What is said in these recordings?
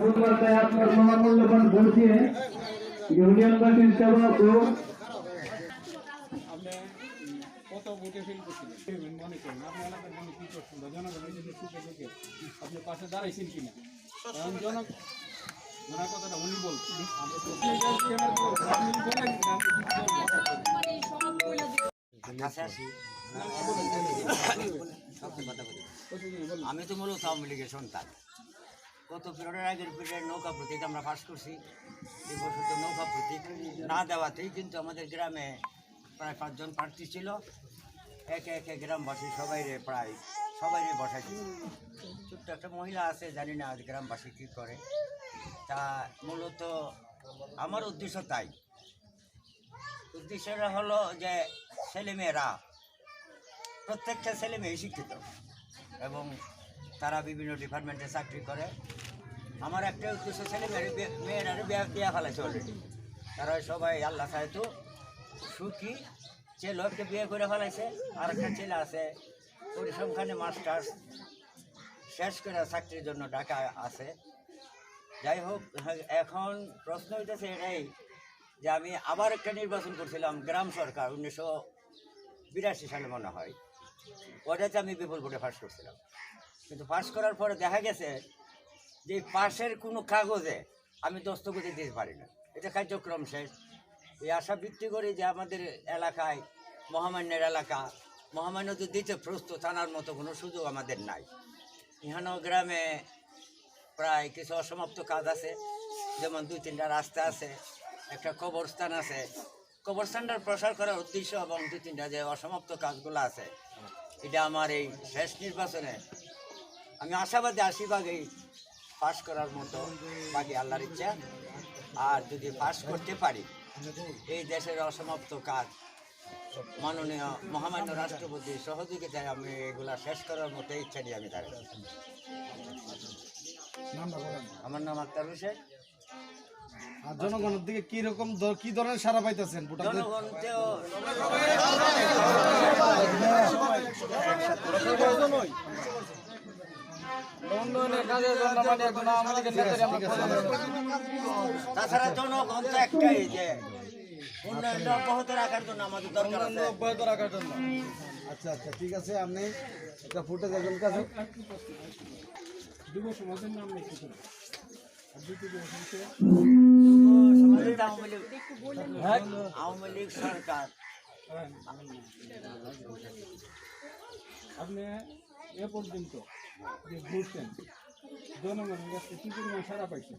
বুধবার আপনার মহামূল্যবান ভোট দিয়ে ইউনিয়ন পার্টির সেবা ও কত ভোটে ফেল করছিলেন মনে করেন আপনি এলাকার মনে কি করছেন বা জনগণের যদি সুখে দুঃখে আপনি পাশে দাঁড়াইছেন কিনা কারণ আমি তো মূলত আওয়ামী লীগের সন্তান। গত পিরিয়ডের আগের পিরিয়ডের নৌকা প্রতীক আমরা পাস করছি। এই বছর তো নৌকা প্রতীক না দেওয়াতেই কিন্তু আমাদের গ্রামে প্রায় পাঁচজন প্রার্থী ছিল। একে একে গ্রামবাসী সবাইরে প্রায় সবাইরে বসাইছে। ছোট্ট একটা মহিলা আছে, জানি না আজ গ্রামবাসী কী করে। তা মূলত আমার উদ্দেশ্য তাই। উদ্দেশ্যটা হলো যে ছেলেমেয়েরা প্রত্যেকটা ছেলে মেয়ে শিক্ষিত এবং তারা বিভিন্ন ডিপার্টমেন্টে চাকরি করে। আমার একটা উদ্দেশ্য, ছেলে মেয়ের মেয়েরা বিয়া বিয়া ফেলাইছে অলরেডি তারা সবাই আল্লাহ সাহেতু সুখী ছেলে একটা বিয়ে করে ফেলাইছে। আর একটা ছেলে আছে, পরিসংখ্যানে মাস্টার শেষ করে চাকরির জন্য ঢাকা আছে। যাই হোক, এখন প্রশ্ন হইতেছে এটাই যে আমি আবার একটা নির্বাচন করছিলাম, গ্রাম সরকার, উনিশশো বিরাশি সালে মনে হয়। ওটাতে আমি বিপুল ভোটে পাস করছিলাম। কিন্তু পাস করার পরে দেখা গেছে যে পাশের কোনো কাগজে আমি দস্তখতি দিতে পারি না। এটা কার্যক্রম শেষ। এই আশা ভিত্তি করি যে আমাদের এলাকায় মহামান্যের এলাকা, মহামান্য তো দিতে প্রস্তুত আনার মতো কোনো সুযোগ আমাদের নাই। ইহানো গ্রামে প্রায় কিছু অসমাপ্ত কাজ আছে, যেমন দুই তিনটা রাস্তা আছে, একটা কবরস্থান আছে কবরস্থানটার প্রসার করার উদ্দেশ্য এবং দু তিনটা যে অসমাপ্ত কাজগুলো আছে এটা আমার এই শেষ নির্বাচনে আমি আশাবাদী আশীর্বাদ এই পাশ করার মতো বাকি আল্লাহর ইচ্ছা। আর যদি পাশ করতে পারি এই দেশের অসমাপ্ত কাজ মাননীয় মহামান্য রাষ্ট্রপতির সহযোগিতায় আমি এগুলা শেষ করার মতো ইচ্ছা নিয়ে আমি দাঁড়াই। আমার নাম আক্তার হোসেন। আর জনগণের দিকে কি রকম কি ধরনের সারা পাইতেছেন তাছাড়া জনগণ তো একটাই যে উন্নয়নটা অব্যাহত রাখার জন্য আমাদের দরকার অব্যাহত রাখার জন্য। আচ্ছা আচ্ছা ঠিক আছে আপনি একটা ফুটেজ একজন কাছে। যুব সমাজের নাম লিখতে আওয়ামী লীগ সরকার। আপনি এ পর্যন্ত যে ঘুরছেন জনগণের কাছে কি পরিমাণ সারা পাইছেন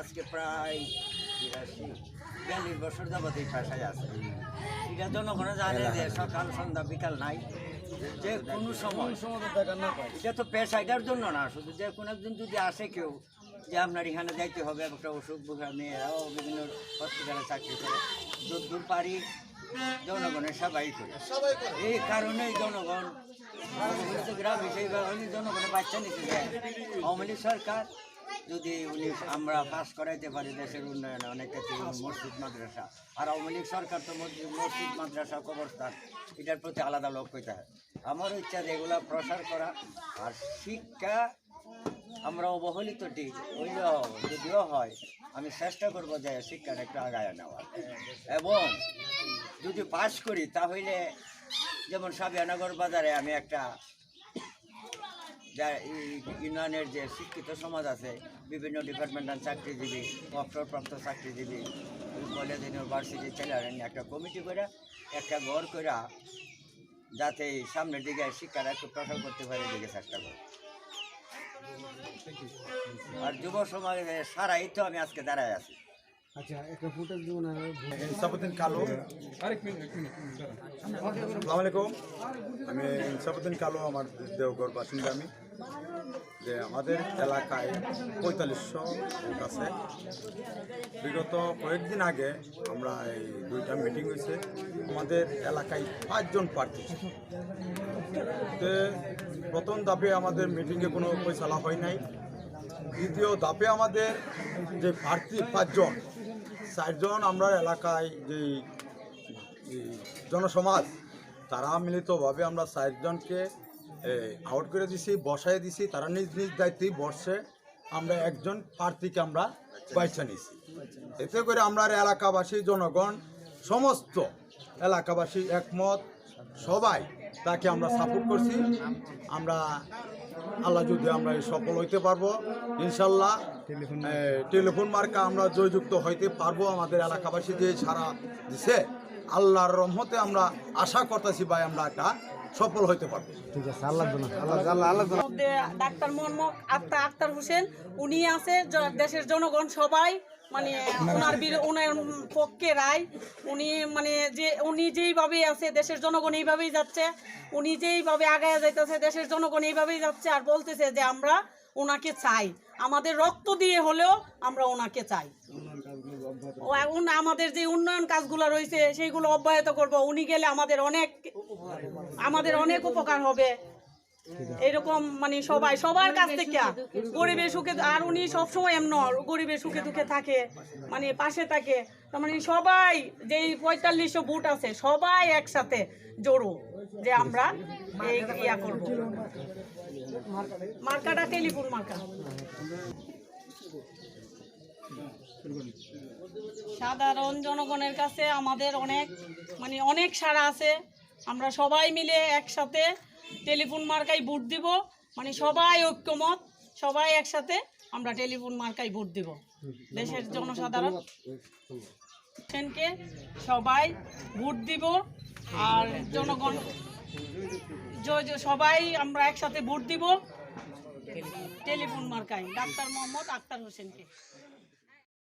আজকে প্রায় বিরাশি বিয়াল্লিশ বছর যাবত এই পেশায় আছে। এটা জনগণে জানে যে সকাল সন্ধ্যা বিকাল নাই। যে কোনো সময় এটা তো পেশা এটার জন্য না শুধু যে কোনো একজন যদি আসে কেউ যে আপনার এখানে যাইতে হবে একটা অসুখ বুখা মেয়েরাও বিভিন্ন হসপিটালে চাকরি করে দূর দূর পারি জনগণের সবাই করে। এই কারণেই জনগণ গ্রাম হিসেবে জনগণের বাচ্চা নিতে যায়। আওয়ামী সরকার যদি উনি আমরা পাস করাইতে পারি দেশের উন্নয়নে অনেক ক্ষেত্রে মসজিদ, মাদ্রাসা। আর আওয়ামী লীগ সরকার তো মসজিদ মসজিদ, মাদ্রাসা, কবরস্থান, এটার প্রতি আলাদা লক্ষ্য হইতে হয়। আমার ইচ্ছা এগুলা প্রসার করা আর শিক্ষা আমরা অবহেলিত ঠিক যদিও হয়, আমি চেষ্টা করব যে শিক্ষাটা একটু আগায় নেওয়ার। এবং যদি পাস করি, তাহলে যেমন সাবিয়ানগর বাজারে আমি একটা যা এই ইউনিয়নের যে শিক্ষিত সমাজ আছে বিভিন্ন ডিপার্টমেন্টাল চাকরিজীবী অবসরপ্রাপ্ত চাকরিজীবী কলেজ ইউনিভার্সিটি ছেলেরা নিয়ে একটা কমিটি করে একটা ঘর করে যাতে সামনের দিকে শিক্ষাটা একটু প্রসার করতে পারে দিকে চেষ্টা করি আর যুব সমাজের সারাই তো আমি আজকে দাঁড়ায় আছি। আচ্ছা একটা ফুটেজ দিবেন ইনসাফুদ্দিন কালো। আরেক মিনিট এক মিনিট দাঁড়ান। আসসালামু আলাইকুম। আমি ইনসাফুদ্দিন কালো আমার দেওঘর বাসিন্দা আমি। যে আমাদের এলাকায় পঁয়তাল্লিশশো ভোট আছে। বিগত কয়েকদিন আগে আমরা এই দুইটা মিটিং হয়েছে। আমাদের এলাকায় পাঁচজন প্রার্থী প্রথম ধাপে আমাদের মিটিংয়ে কোনো ফয়সালা হয় নাই। দ্বিতীয় ধাপে আমাদের যে প্রার্থী পাঁচজন, চারজন আমরা এলাকায় যে জনসমাজ, তারা মিলিতভাবে আমরা চারজনকে আউট করে দিছি, বসায় দিছি, তারা নিজ নিজ দায়িত্বে বসে আমরা একজন প্রার্থীকে আমরা বাইছা নিছি এতে করে আমরা এলাকাবাসী, জনগণ, সমস্ত এলাকাবাসী একমত। সবাই তাকে আমরা সাপোর্ট করছি। আমরা, আল্লাহ যদি আমরা সফল হইতে পারব, ইনশাল্লাহ টেলিফোন মার্কা আমরা জয়যুক্ত হইতে পারব। আমাদের এলাকাবাসী যে সারা দিছে, আল্লাহর রহমতে আমরা আশা করতেছি ভাই, আমরা একটা সফল হইতে পারব। ঠিক আছে আল্লাহ জন্য। আল্লাহ আল্লাহ আল্লাহ জন্য। মধ্যে ডাক্তার মোহাম্মদ আক্তার আক্তার হোসেন উনি আছে দেশের জনগণ সবাই মানে ওনার বিরো- ওনার পক্ষে রায়। উনি মানে যে উনি যেইভাবে আছে দেশের জনগণ এইভাবেই যাচ্ছে। উনি যেইভাবে আগায় যাইতেছে দেশের জনগণ এইভাবেই যাচ্ছে আর বলতেছে যে আমরা ওনাকে চাই। আমাদের রক্ত দিয়ে হলেও আমরা ওনাকে চাই। এখন আমাদের যে উন্নয়ন কাজগুলো রয়েছে, সেইগুলো অব্যাহত করব। উনি গেলে আমাদের অনেক আমাদের অনেক উপকার হবে। এরকম মানে সবাই, সবার কাছ থেকে। গরিবের সুখে, আর উনি সবসময় এমন গরিবের সুখে দুঃখে থাকে মানে পাশে থাকে। তার মানে সবাই, যেই পঁয়তাল্লিশশো বুট আছে, সবাই একসাথে জড়ো যে আমরা এই ইয়া করব। মার্কাটা টেলিফোন মার্কা। সাধারণ জনগণের কাছে আমাদের অনেক মানে অনেক সাড়া আছে। আমরা সবাই মিলে একসাথে টেলিফোন মার্কায় ভোট দিব। মানে সবাই ঐক্যমত, সবাই একসাথে আমরা টেলিফোন মার্কায় ভোট দিব। দেশের জনসাধারণ। সেনকে সবাই ভোট দিব আর জনগণ সবাই আমরা একসাথে ভোট দিব। টেলিফোন মার্কায়, ডাক্তার মোহাম্মদ আক্তার হোসেনকে।